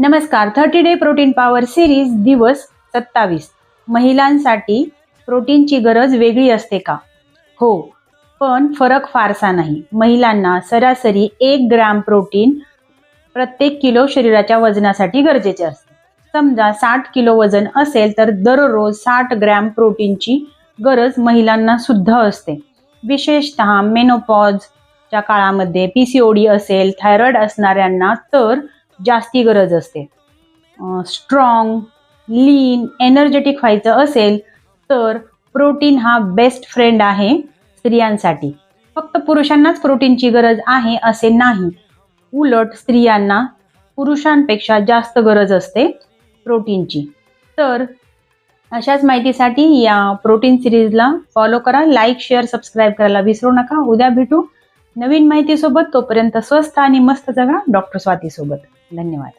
नमस्कार thirty day protein power series दिवस सत्तावीस. महिलांसाठी प्रोटीनची गरज वेगळी असते का? हो पण फरक फारसा नाही. महिलांना सरासरी एक ग्रॅम प्रोटीन प्रत्येक किलो शरीराच्या वजनासाठी गरजेचे असते. समजा साठ किलो वजन असेल तर दररोज साठ ग्रॅम प्रोटीनची गरज महिलांना सुद्धा असते. विशेषतः मेनोपॉजच्या काळामध्ये पी सी ओ डी असेल थायरॉइड असणाऱ्यांना तर जास्ती गरज असते. स्ट्रॉंग लीन एनर्जेटिक व्हायचं असेल तर प्रोटीन हा बेस्ट फ्रेंड आहे स्त्रियांसाठी. फक्त पुरुषांनाच प्रोटीनची गरज आहे असे नाही. उलट स्त्रियांना पुरुषांपेक्षा जास्त गरज असते प्रोटीनची तर अशाच माहितीसाठी या प्रोटीन सिरीजला फॉलो करा लाईक शेअर सबस्क्राईब करायला विसरू नका. उद्या भेटू नवीन माहितीसोबत. तोपर्यंत स्वस्त आणि मस्त जगा डॉक्टर स्वातीसोबत. धन्यवाद.